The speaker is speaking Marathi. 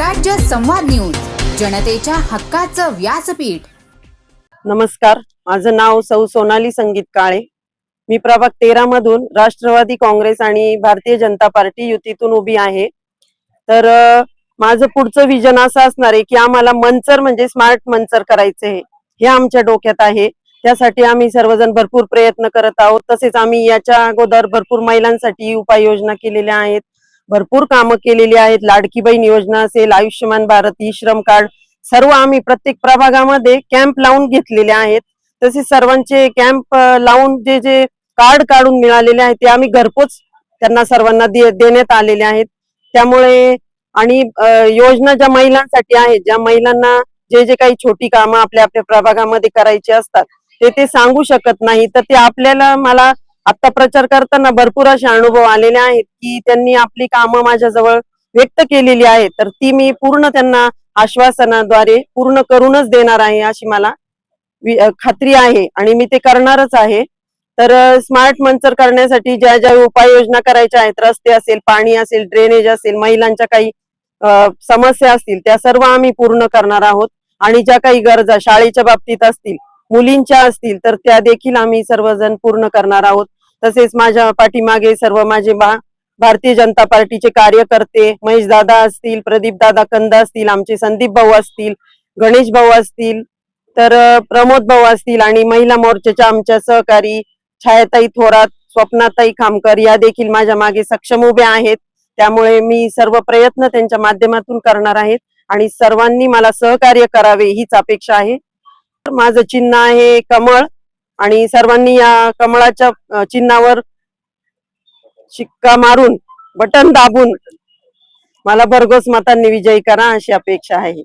स्वराज्य संवाद न्यूज जनतेच्या हक्काचं व्यासपीठ. नमस्कार माझं नाव सौ सोनाली संगीत काळे. मी प्रभाग तेरा मधून राष्ट्रवादी काँग्रेस आणि भारतीय जनता पार्टी युतीतून उभी आहे. तर माझं पुढचं विजन असं असणार आहे की आम्हाला मंचर म्हणजे स्मार्ट मंचर करायचं आहे. हे आमच्या डोक्यात आहे. त्यासाठी आम्ही सर्वजण भरपूर प्रयत्न करत आहोत. तसेच आम्ही याच्या अगोदर भरपूर महिलांसाठी उपाययोजना केलेल्या आहेत. भरपूर कामं केलेली आहेत. लाडकी बहीण योजना असेल आयुष्यमान भारत ई श्रम कार्ड सर्व आम्ही प्रत्येक प्रभागामध्ये कॅम्प लावून घेतलेले आहेत. तसेच सर्वांचे कॅम्प लावून जे जे कार्ड काढून मिळालेले आहेत ते आम्ही घरपोच त्यांना सर्वांना दे- देण्यात आलेले आहेत. त्यामुळे आणि योजना ज्या महिलांसाठी आहेत ज्या महिलांना जे जे काही छोटी कामं आपल्या आपल्या प्रभागामध्ये करायची असतात ते ते सांगू शकत नाही. तर ते आपल्याला मला आता प्रचार करताना भरपूर असे अनुभव आलेले आहेत की त्यांनी आपली कामं माझ्याजवळ व्यक्त केलेली आहेत. तर ती मी पूर्ण त्यांना आश्वासनाद्वारे पूर्ण करूनच देणार आहे अशी मला खात्री आहे आणि मी ते करणारच आहे. तर स्मार्ट मंचर करण्यासाठी ज्या ज्या उपाययोजना करायच्या आहेत रस्ते असेल पाणी असेल ड्रेनेज असेल महिलांच्या काही समस्या असतील त्या सर्व आम्ही पूर्ण करणार आहोत. आणि ज्या काही गरजा शाळेच्या बाबतीत असतील मुलींच्या असतील तर त्या देखील आम्ही सर्वजण पूर्ण करणार आहोत. तसेच माझ्या पाठीमागे सर्व माझे बा भारतीय जनता पार्टीचे कार्यकर्ते महेश दादा असतील प्रदीप दादा कंद असतील आमचे संदीप भाऊ असतील गणेश भाऊ असतील तर प्रमोद भाऊ असतील आणि महिला मोर्चाच्या आमच्या सहकारी छायाताई थोरात स्वप्नाताई खामकर या देखील माझ्या मागे सक्षम उभ्या आहेत. त्यामुळे मी सर्व प्रयत्न त्यांच्या माध्यमातून करणार आहेत आणि सर्वांनी मला सहकार्य करावे हीच अपेक्षा आहे. माझं चिन्ह आहे कमळ. आणि सर्वांनी या कमळाच्या चिन्हावर शिक्का मारून बटन दाबून मला भरघोस मतांनी विजयी करा अशी अपेक्षा आहे.